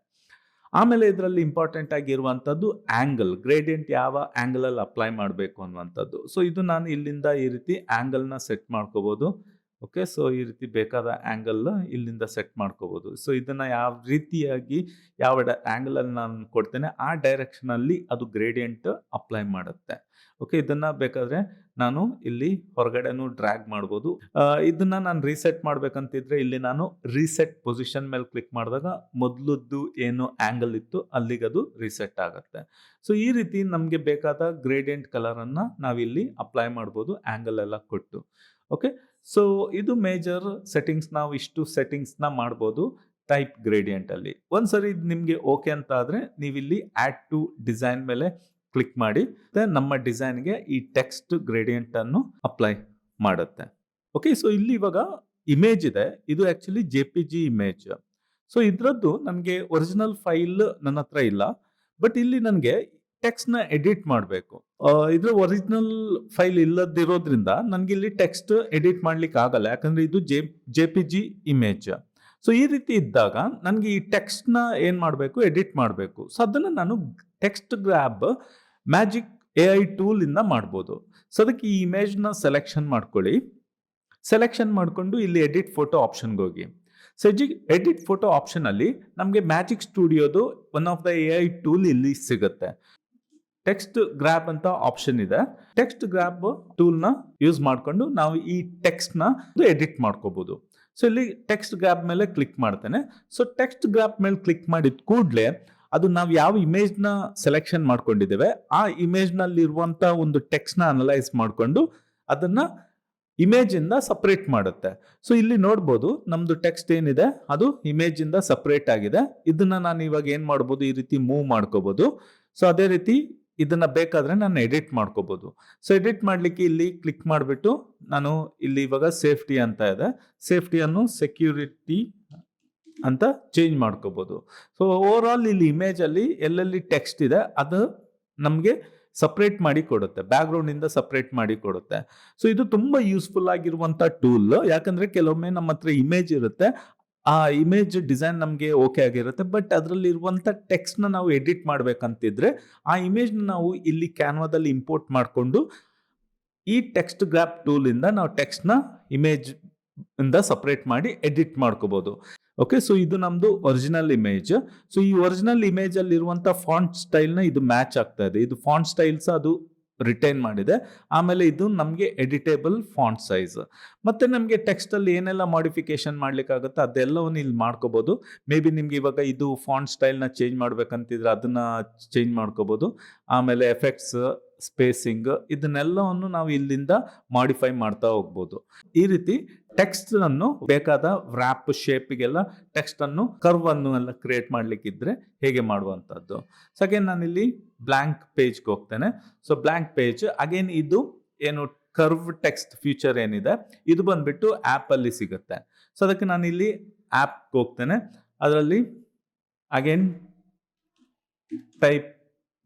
ಆಮೇಲೆ ಇದರಲ್ಲಿ ಇಂಪಾರ್ಟೆಂಟ್ ಆಗಿರುವಂಥದ್ದು ಆ್ಯಂಗಲ್ ಗ್ರೇಡಿಯಂಟ್ ಯಾವ ಆ್ಯಂಗಲಲ್ಲಿ ಅಪ್ಲೈ ಮಾಡಬೇಕು ಅನ್ನುವಂಥದ್ದು. ಸೊ ಇದು ನಾನು ಇಲ್ಲಿಂದ ಈ ರೀತಿ ಆ್ಯಂಗಲ್ನ ಸೆಟ್ ಮಾಡ್ಕೋಬೋದು. ಓಕೆ, ಸೊ ಈ ರೀತಿ ಬೇಕಾದ ಆ್ಯಂಗಲ್ ಇಲ್ಲಿಂದ ಸೆಟ್ ಮಾಡ್ಕೋಬೋದು. ಸೊ ಇದನ್ನು ಯಾವ ರೀತಿಯಾಗಿ, ಯಾವ ಆ್ಯಂಗಲಲ್ಲಿ ನಾನು ಕೊಡ್ತೇನೆ, ಆ ಡೈರೆಕ್ಷನಲ್ಲಿ ಅದು ಗ್ರೇಡಿಯಂಟ್ ಅಪ್ಲೈ ಮಾಡುತ್ತೆ. ಓಕೆ, ಇದನ್ನು ಬೇಕಾದರೆ ನಾನು ಇಲ್ಲಿ ಹೊರಗಡೆನೂ ಡ್ರ್ಯಾಗ್ ಮಾಡ್ಬೋದು. ಇದನ್ನ ನಾನು ರೀಸೆಟ್ ಮಾಡಬೇಕಂತಿದ್ರೆ ಇಲ್ಲಿ ನಾನು ರೀಸೆಟ್ ಪೊಸಿಷನ್ ಮೇಲೆ ಕ್ಲಿಕ್ ಮಾಡಿದಾಗ ಮೊದಲದ್ದು ಏನು ಆ್ಯಂಗಲ್ ಇತ್ತು, ಅಲ್ಲಿಗೆ ಅದು ರೀಸೆಟ್ ಆಗುತ್ತೆ. ಸೊ ಈ ರೀತಿ ನಮಗೆ ಬೇಕಾದ ಗ್ರೇಡಿಯಂಟ್ ಕಲರನ್ನು ನಾವಿಲ್ಲಿ ಅಪ್ಲೈ ಮಾಡ್ಬೋದು ಆ್ಯಂಗಲ್ ಎಲ್ಲ ಕೊಟ್ಟು. ಓಕೆ ಸೊ ಇದು ಮೇಜರ್ ಸೆಟ್ಟಿಂಗ್ಸ್ ನಾವು ಇಷ್ಟು ಸೆಟ್ಟಿಂಗ್ಸ್ನ ಮಾಡ್ಬೋದು ಟೈಪ್ ಗ್ರೇಡಿಯಂಟಲ್ಲಿ ಒಂದ್ಸರಿ ನಿಮಗೆ ಓಕೆ ಅಂತ ಆದರೆ ನೀವಿಲ್ಲಿ ಆ್ಯಡ್ ಟು ಡಿಸೈನ್ ಮೇಲೆ ಕ್ಲಿಕ್ ಮಾಡಿ ನಮ್ಮ ಡಿಸೈನ್ಗೆ ಈ ಟೆಕ್ಸ್ಟ್ ಗ್ರೇಡಿಯಂಟನ್ನು ಅಪ್ಲೈ ಮಾಡುತ್ತೆ. ಓಕೆ ಸೊ ಇಲ್ಲಿ ಇವಾಗ ಇಮೇಜ್ ಇದೆ. ಇದು actually J P G image so ಇದರದ್ದು ನನಗೆ ಒರಿಜಿನಲ್ ಫೈಲ್ ನನ್ನ ಹತ್ರ ಇಲ್ಲ. ಬಟ್ ಇಲ್ಲಿ ನನಗೆ ಟೆಕ್ಸ್ಟ್ನ ಎಡಿಟ್ ಮಾಡಬೇಕು. ಇದು ಒರಿಜಿನಲ್ ಫೈಲ್ ಇಲ್ಲದಿರೋದ್ರಿಂದ ನನಗೆ ಇಲ್ಲಿ ಟೆಕ್ಸ್ಟ್ ಎಡಿಟ್ ಮಾಡ್ಲಿಕ್ಕೆ ಆಗಲ್ಲ. ಯಾಕಂದ್ರೆ ಇದು J J P G image so ಈ ರೀತಿ ಇದ್ದಾಗ ನನಗೆ ಈ ಟೆಕ್ಸ್ಟ್ನ ಏನ್ ಮಾಡಬೇಕು? ಎಡಿಟ್ ಮಾಡಬೇಕು. ಸೊ ಅದನ್ನ ನಾನು text grab magic A I tool ಇಂದ ಮಾಡ್ಬೋದು. ಸೊ ಅದಕ್ಕೆ ಈ ಇಮೇಜ್ನ ಸೆಲೆಕ್ಷನ್ ಮಾಡ್ಕೊಳ್ಳಿ. ಸೆಲೆಕ್ಷನ್ ಮಾಡಿಕೊಂಡು ಇಲ್ಲಿ ಎಡಿಟ್ ಫೋಟೋ ಆಪ್ಷನ್ಗೆ ಹೋಗಿ. ಸೊ ಎಡಿಟ್ ಫೋಟೋ ಆಪ್ಷನ್ ಅಲ್ಲಿ ನಮಗೆ magic ಸ್ಟುಡಿಯೋದು one of the A I tool ಇಲ್ಲಿ ಸಿಗುತ್ತೆ. ಟೆಕ್ಸ್ಟ್ ಗ್ರ್ಯಾಬ್ ಅಂತ ಆಪ್ಷನ್ ಇದೆ. ಟೆಕ್ಸ್ಟ್ ಗ್ರ್ಯಾಬ್ ಟೂಲ್ನ ಯೂಸ್ ಮಾಡಿಕೊಂಡು ನಾವು ಈ ಟೆಕ್ಸ್ಟ್ನ ಎಡಿಟ್ ಮಾಡ್ಕೋಬಹುದು ಸೊ ಇಲ್ಲಿ ಟೆಕ್ಸ್ಟ್ ಗ್ರ್ಯಾಬ್ ಮೇಲೆ ಕ್ಲಿಕ್ ಮಾಡ್ತೇನೆ. ಸೊ ಟೆಕ್ಸ್ಟ್ ಗ್ರ್ಯಾಬ್ ಮೇಲೆ ಕ್ಲಿಕ್ ಮಾಡಿದ ಕೂಡಲೇ ಅದು ನಾವು ಯಾವ ಇಮೇಜ್ನ ಸೆಲೆಕ್ಷನ್ ಮಾಡ್ಕೊಂಡಿದ್ದೇವೆ, ಆ ಇಮೇಜ್ನಲ್ಲಿ ಇರುವಂತ ಒಂದು ಟೆಕ್ಸ್ಟ್ನ ಅನಲೈಸ್ ಮಾಡಿಕೊಂಡು ಅದನ್ನ ಇಮೇಜ್ ಇಂದ ಸಪರೇಟ್ ಮಾಡುತ್ತೆ. ಸೊ ಇಲ್ಲಿ ನೋಡ್ಬೋದು ನಮ್ದು ಟೆಕ್ಸ್ಟ್ ಏನಿದೆ, ಅದು ಇಮೇಜ್ ಇಂದ ಸಪರೇಟ್ ಆಗಿದೆ. ಇದನ್ನ ನಾನು ಇವಾಗ ಏನ್ ಮಾಡ್ಬೋದು, ಈ ರೀತಿ ಮೂವ್ ಮಾಡ್ಕೋಬಹುದು ಸೊ ಅದೇ ರೀತಿ ಇದನ್ನ ಬೇಕಾದ್ರೆ ನಾನು ಎಡಿಟ್ ಮಾಡ್ಕೋಬಹುದು ಸೊ ಎಡಿಟ್ ಮಾಡ್ಲಿಕ್ಕೆ ಇಲ್ಲಿ ಕ್ಲಿಕ್ ಮಾಡಿಬಿಟ್ಟು ನಾನು ಇಲ್ಲಿ ಇವಾಗ ಸೇಫ್ಟಿ ಅಂತ ಇದೆ. ಸೇಫ್ಟಿಯನ್ನು ಸೆಕ್ಯೂರಿಟಿ ಅಂತ ಚೇಂಜ್ ಮಾಡ್ಕೋಬಹುದು ಸೊ ಓವರ್ ಆಲ್ ಇಲ್ಲಿ ಇಮೇಜ್ ಅಲ್ಲಿ ಎಲ್ಲೆಲ್ಲಿ ಟೆಕ್ಸ್ಟ್ ಇದೆ, ಅದು ನಮಗೆ ಸಪ್ರೇಟ್ ಮಾಡಿ ಕೊಡುತ್ತೆ. ಬ್ಯಾಕ್ಗ್ರೌಂಡ್ ಇಂದ ಸಪ್ರೇಟ್ ಮಾಡಿ ಕೊಡುತ್ತೆ. ಸೊ ಇದು ತುಂಬಾ ಯೂಸ್ಫುಲ್ ಆಗಿರುವಂತ ಟೂಲ್ ಯಾಕಂದ್ರೆ ಕೆಲವೊಮ್ಮೆ ನಮ್ಮ ಹತ್ರ ಇಮೇಜ್ ಇರುತ್ತೆ. ಆ ಇಮೇಜ್ ಡಿಸೈನ್ ನಮಗೆ ಓಕೆ ಆಗಿರುತ್ತೆ ಬಟ್ ಅದರಲ್ಲಿ ಇರುವಂತ ಟೆಕ್ಸ್ಟ್ನ ನಾವು ಎಡಿಟ್ ಮಾಡಬೇಕಂತಿದ್ರೆ, ಆ ಇಮೇಜ್ನ ನಾವು ಇಲ್ಲಿ ಕ್ಯಾನ್ವಾದಲ್ಲಿ ಇಂಪೋರ್ಟ್ ಮಾಡಿಕೊಂಡು, ಈ ಟೆಕ್ಸ್ಟ್ ಗ್ರಾಪ್ ಟೂಲಿಂದ ನಾವು ಟೆಕ್ಸ್ಟ್ನ ಇಮೇಜ್ ಇಂದ ಸಪ್ರೇಟ್ ಮಾಡಿ ಎಡಿಟ್ ಮಾಡ್ಕೋಬೋದು. ಓಕೆ ಸೊ ಇದು ನಮ್ಮದು ಒರಿಜಿನಲ್ ಇಮೇಜ್ ಸೊ ಈ ಒರಿಜಿನಲ್ ಇಮೇಜಲ್ಲಿರುವಂಥ ಫಾಂಟ್ ಸ್ಟೈಲ್ನ ಇದು ಮ್ಯಾಚ್ ಆಗ್ತಾ ಇದೆ. ಇದು ಫಾಂಟ್ ಸ್ಟೈಲ್ಸ್ ಅದು ರಿಟೈನ್ ಮಾಡಿದೆ. ಆಮೇಲೆ ಇದು ನಮಗೆ ಎಡಿಟೇಬಲ್ ಫಾಂಟ್ ಸೈಜ್ ಮತ್ತು ನಮಗೆ ಟೆಕ್ಸ್ಟಲ್ಲಿ ಏನೆಲ್ಲ ಮಾಡಿಫಿಕೇಶನ್ ಮಾಡಲಿಕ್ಕಾಗುತ್ತೆ ಅದೆಲ್ಲವನ್ನು ಇಲ್ಲಿ ಮಾಡ್ಕೋಬೋದು. ಮೇ ಬಿ ನಿಮ್ಗೆ ಇವಾಗ ಇದು ಫಾಂಟ್ ಸ್ಟೈಲ್ನ ಚೇಂಜ್ ಮಾಡ್ಬೇಕಂತಿದ್ರೆ ಅದನ್ನು ಚೇಂಜ್ ಮಾಡ್ಕೋಬೋದು. ಆಮೇಲೆ ಎಫೆಕ್ಟ್ಸ್ ಸ್ಪೇಸಿಂಗ್ ಇದನ್ನೆಲ್ಲವನ್ನು ನಾವು ಇಲ್ಲಿಂದ ಮಾಡಿಫೈ ಮಾಡ್ತಾ ಹೋಗ್ಬೋದು. ಈ ರೀತಿ ಟೆಕ್ಸ್ಟ್ ಅನ್ನು ಬೇಕಾದ ವ್ರಾಪ್ ಶೇಪ್ಗೆಲ್ಲ ಟೆಕ್ಸ್ಟ್ ಅನ್ನು ಕರ್ವ್ ಅನ್ನು ಎಲ್ಲ ಕ್ರಿಯೇಟ್ ಮಾಡ್ಲಿಕ್ಕಿದ್ರೆ ಹೇಗೆ ಮಾಡುವಂಥದ್ದು? ಸೊ ಅಗೇನ್ ಬ್ಲಾಂಕ್ ಪೇಜ್ಗೆ ಹೋಗ್ತೇನೆ. ಸೊ ಬ್ಲಾಂಕ್ ಪೇಜ್ ಅಗೇನ್ ಇದು ಏನು ಕರ್ವ್ ಟೆಕ್ಸ್ಟ್ ಫ್ಯೂಚರ್ ಏನಿದೆ, ಇದು ಬಂದ್ಬಿಟ್ಟು ಆ್ಯಪಲ್ಲಿ ಸಿಗುತ್ತೆ. ಸೊ ಅದಕ್ಕೆ ನಾನು ಇಲ್ಲಿ ಆಪ್ ಹೋಗ್ತೇನೆ. ಅದರಲ್ಲಿ ಅಗೇನ್ ಟೈಪ್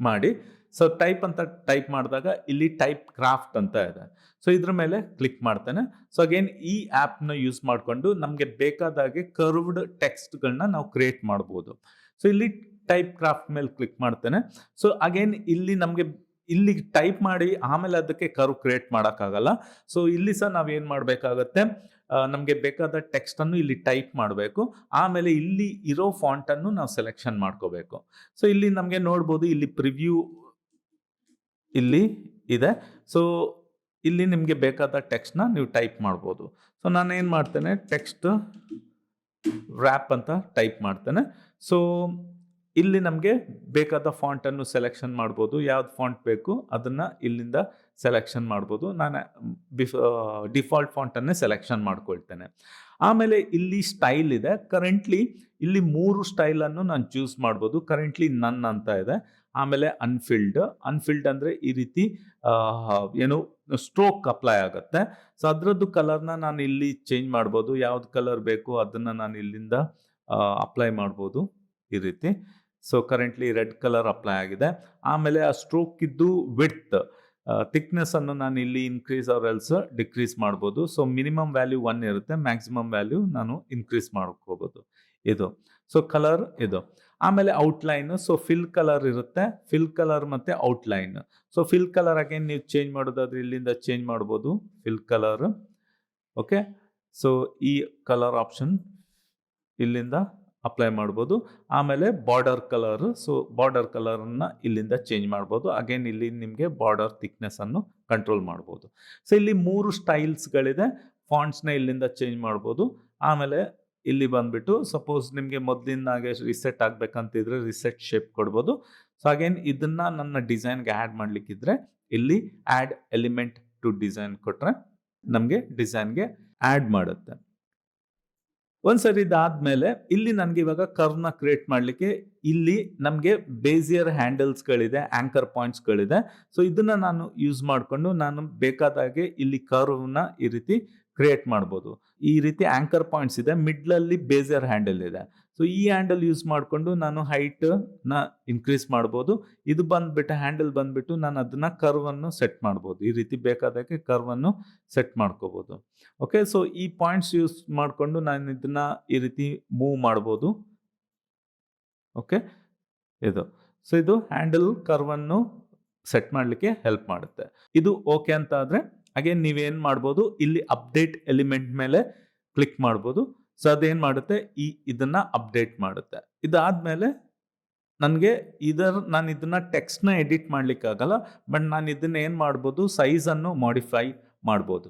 ಮಾಡಿ. ಸೊ ಟೈಪ್ ಅಂತ ಟೈಪ್ ಮಾಡಿದಾಗ ಇಲ್ಲಿ ಟೈಪ್ ಕ್ರಾಫ್ಟ್ ಅಂತ ಇದೆ. ಸೊ ಇದ್ರ ಮೇಲೆ ಕ್ಲಿಕ್ ಮಾಡ್ತೇನೆ. ಸೊ ಅಗೇನ್ ಈ ಆ್ಯಪ್ನ ಯೂಸ್ ಮಾಡಿಕೊಂಡು ನಮಗೆ ಬೇಕಾದಾಗೆ ಕರ್ವ್ಡ್ ಟೆಕ್ಸ್ಟ್ಗಳನ್ನ ನಾವು ಕ್ರಿಯೇಟ್ ಮಾಡ್ಬೋದು. ಸೊ ಇಲ್ಲಿ ಟೈಪ್ ಕ್ರಾಫ್ಟ್ ಮೇಲೆ ಕ್ಲಿಕ್ ಮಾಡ್ತೇನೆ. ಸೊ ಅಗೇನ್ ಇಲ್ಲಿ ನಮಗೆ, ಇಲ್ಲಿ ಟೈಪ್ ಮಾಡಿ, ಆಮೇಲೆ ಅದಕ್ಕೆ ಕರ್ವ್ ಕ್ರಿಯೇಟ್ ಮಾಡೋಕ್ಕಾಗಲ್ಲ. ಸೊ ಇಲ್ಲಿ ಸಹ ನಾವೇನು ಮಾಡಬೇಕಾಗತ್ತೆ? ನಮಗೆ ಬೇಕಾದ ಟೆಕ್ಸ್ಟನ್ನು ಇಲ್ಲಿ ಟೈಪ್ ಮಾಡಬೇಕು. ಆಮೇಲೆ ಇಲ್ಲಿ ಇರೋ ಫಾಂಟನ್ನು ನಾವು ಸೆಲೆಕ್ಷನ್ ಮಾಡ್ಕೋಬೇಕು. ಸೊ ಇಲ್ಲಿ ನಮಗೆ ನೋಡ್ಬೋದು, ಇಲ್ಲಿ ಪ್ರಿವ್ಯೂ ಇಲ್ಲಿ ಇದೆ. ಸೊ ಇಲ್ಲಿ ನಿಮಗೆ ಬೇಕಾದ ಟೆಕ್ಸ್ಟ್ನ ನೀವು ಟೈಪ್ ಮಾಡ್ಬೋದು. ಸೊ ನಾನು ಏನು ಮಾಡ್ತೇನೆ? ಟೆಕ್ಸ್ಟ್ ರ್ಯಾಪ್ ಅಂತ ಟೈಪ್ ಮಾಡ್ತೇನೆ. ಸೊ ಇಲ್ಲಿ ನಮಗೆ ಬೇಕಾದ ಫಾಂಟನ್ನು ಸೆಲೆಕ್ಷನ್ ಮಾಡ್ಬೋದು. ಯಾವ್ದು ಫಾಂಟ್ ಬೇಕು ಅದನ್ನು ಇಲ್ಲಿಂದ ಸೆಲೆಕ್ಷನ್ ಮಾಡ್ಬೋದು. ನಾನು ಬಿಫ್ ಡಿಫಾಲ್ಟ್ ಫಾಂಟನ್ನೇ ಸೆಲೆಕ್ಷನ್ ಮಾಡ್ಕೊಳ್ತೇನೆ. ಆಮೇಲೆ ಇಲ್ಲಿ ಸ್ಟೈಲ್ ಇದೆ. ಕರೆಂಟ್ಲಿ ಇಲ್ಲಿ ಮೂರು ಸ್ಟೈಲನ್ನು ನಾನು ಚೂಸ್ ಮಾಡ್ಬೋದು. ಕರೆಂಟ್ಲಿ ನನ್ ಅಂತ ಇದೆ. ಆಮೇಲೆ ಅನ್ಫಿಲ್ಡ್ ಅನ್ಫಿಲ್ಡ್ ಅಂದರೆ ಈ ರೀತಿ ಏನು ಸ್ಟ್ರೋಕ್ ಅಪ್ಲೈ ಆಗುತ್ತೆ. ಸೊ ಅದರದ್ದು ಕಲರ್ನ ನಾನು ಇಲ್ಲಿ ಚೇಂಜ್ ಮಾಡ್ಬೋದು. ಯಾವ್ದು ಕಲರ್ ಬೇಕು ಅದನ್ನು ನಾನು ಇಲ್ಲಿಂದ ಅಪ್ಲೈ ಮಾಡ್ಬೋದು. ಈ ರೀತಿ. So currently red colour apply ಆಗಿದೆ. ಆಮೇಲೆ ಆ ಸ್ಟ್ರೋಕ್ ಇದ್ದು ವಿಡ್ತ್ ಥಿಕ್ನೆಸ್ ಅನ್ನು ನಾನು ಇಲ್ಲಿ ಇನ್ಕ್ರೀಸ್ ಆರ್ ಎಲ್ಸ್ ಡಿಕ್ರೀಸ್ ಮಾಡ್ಬೋದು. ಸೊ ಮಿನಿಮಮ್ ವ್ಯಾಲ್ಯೂ ಒನ್ ಇರುತ್ತೆ. ಮ್ಯಾಕ್ಸಿಮಮ್ ವ್ಯಾಲ್ಯೂ ನಾನು ಇನ್ಕ್ರೀಸ್ ಮಾಡ್ಕೋಬೋದು. ಇದು. ಸೊ ಕಲರ್ ಇದು. ಆಮೇಲೆ ಔಟ್ಲೈನ್ ಸೊ ಫಿಲ್ ಕಲರ್ ಇರುತ್ತೆ. ಫಿಲ್ ಕಲರ್ ಮತ್ತೆ outline so fill colour again ನೀವು ಚೇಂಜ್ ಮಾಡೋದಾದ್ರೆ ಇಲ್ಲಿಂದ ಚೇಂಜ್ ಮಾಡ್ಬೋದು. ಫಿಲ್ ಕಲರ್ ಓಕೆ ಸೊ ಈ ಕಲರ್ ಆಪ್ಷನ್ ಇಲ್ಲಿಂದ ಅಪ್ಲೈ ಮಾಡ್ಬೋದು. ಆಮೇಲೆ ಬಾರ್ಡರ್ ಕಲರ್ ಸೊ ಬಾರ್ಡರ್ ಕಲರನ್ನು ಇಲ್ಲಿಂದ ಚೇಂಜ್ ಮಾಡ್ಬೋದು. ಅಗೇನ್ ಇಲ್ಲಿ ನಿಮಗೆ ಬಾರ್ಡರ್ ಥಿಕ್ನೆಸ್ಸನ್ನು ಕಂಟ್ರೋಲ್ ಮಾಡ್ಬೋದು. ಸೊ ಇಲ್ಲಿ ಮೂರು ಸ್ಟೈಲ್ಸ್ಗಳಿದೆ ಫಾಂಟ್ಸ್ನ ಇಲ್ಲಿಂದ ಚೇಂಜ್ ಮಾಡ್ಬೋದು. ಆಮೇಲೆ ಇಲ್ಲಿ ಬಂದ್ಬಿಟ್ಟು ಸಪೋಸ್ ನಿಮಗೆ ಮೊದಲಿನಾಗೆ ರಿಸೆಟ್ ಆಗಬೇಕಂತಿದ್ರೆ ರಿಸೆಟ್ ಶೇಪ್ ಕೊಡ್ಬೋದು. ಸೊ ಅಗೇನ್ ಇದನ್ನು ನನ್ನ ಡಿಸೈನ್ಗೆ ಆ್ಯಡ್ ಮಾಡಲಿಕ್ಕಿದ್ರೆ, ಇಲ್ಲಿ ಆ್ಯಡ್ ಎಲಿಮೆಂಟ್ ಟು ಡಿಸೈನ್ ಕೊಟ್ಟರೆ ನಮಗೆ ಡಿಸೈನ್ಗೆ ಆ್ಯಡ್ ಮಾಡುತ್ತೆ. ಒಂದ್ಸರಿ ಇದಾದ್ಮೇಲೆ ಇಲ್ಲಿ ನನಗೆ ಇವಾಗ ಕರ್ವ್ನ ಕ್ರಿಯೇಟ್ ಮಾಡಲಿಕ್ಕೆ ಇಲ್ಲಿ ನಮಗೆ ಬೇಸಿಯರ್ ಹ್ಯಾಂಡಲ್ಸ್ಗಳಿದೆ ಆಂಕರ್ ಪಾಯಿಂಟ್ಸ್ಗಳಿದೆ ಸೊ ಇದನ್ನ ನಾನು ಯೂಸ್ ಮಾಡಿಕೊಂಡು ನಾನು ಬೇಕಾದಾಗೆ ಇಲ್ಲಿ ಕರ್ವ್ನ ಈ ರೀತಿ ಕ್ರಿಯೇಟ್ ಮಾಡ್ಬೋದು. ಈ ರೀತಿ ಆಂಕರ್ ಪಾಯಿಂಟ್ಸ್ ಇದೆ ಮಿಡ್ಲಲ್ಲಿ ಬೇಸಿಯರ್ ಹ್ಯಾಂಡಲ್ ಇದೆ. ಸೊ ಈ ಹ್ಯಾಂಡಲ್ ಯೂಸ್ ಮಾಡಿಕೊಂಡು ನಾನು ಹೈಟ್ನ ಇನ್ಕ್ರೀಸ್ ಮಾಡ್ಬೋದು. ಇದು ಬಂದ್ಬಿಟ್ಟು ಹ್ಯಾಂಡಲ್ ಬಂದ್ಬಿಟ್ಟು ನಾನು ಅದನ್ನ ಕರ್ವನ್ನು ಸೆಟ್ ಮಾಡ್ಬೋದು. ಈ ರೀತಿ ಬೇಕಾದಾಗೆ ಕರ್ವನ್ನು ಸೆಟ್ ಮಾಡ್ಕೋಬೋದು. ಓಕೆ ಸೊ ಈ ಪಾಯಿಂಟ್ಸ್ ಯೂಸ್ ಮಾಡಿಕೊಂಡು ನಾನು ಇದನ್ನ ಈ ರೀತಿ ಮೂವ್ ಮಾಡ್ಬೋದು. ಓಕೆ ಇದು. ಸೊ ಇದು ಹ್ಯಾಂಡಲ್ ಕರ್ವನ್ನು ಸೆಟ್ ಮಾಡಲಿಕ್ಕೆ ಹೆಲ್ಪ್ ಮಾಡುತ್ತೆ. ಇದು ಓಕೆ ಅಂತ ಆದರೆ, ಹಾಗೆ ನೀವೇನು ಮಾಡ್ಬೋದು? ಇಲ್ಲಿ ಅಪ್ಡೇಟ್ ಎಲಿಮೆಂಟ್ ಮೇಲೆ ಕ್ಲಿಕ್ ಮಾಡ್ಬೋದು. ಸೊ ಅದೇನು ಮಾಡುತ್ತೆ? ಈ ಇದನ್ನ ಅಪ್ಡೇಟ್ ಮಾಡುತ್ತೆ. ಇದಾದ್ಮೇಲೆ ನನಗೆ ಇದರ, ನಾನು ಇದನ್ನ ಟೆಕ್ಸ್ಟ್ನ ಎಡಿಟ್ ಮಾಡಲಿಕ್ಕಾಗಲ್ಲ, ಬಟ್ ನಾನು ಇದನ್ನ ಏನು ಮಾಡ್ಬೋದು ಸೈಜನ್ನು ಮಾಡಿಫೈ ಮಾಡ್ಬೋದು.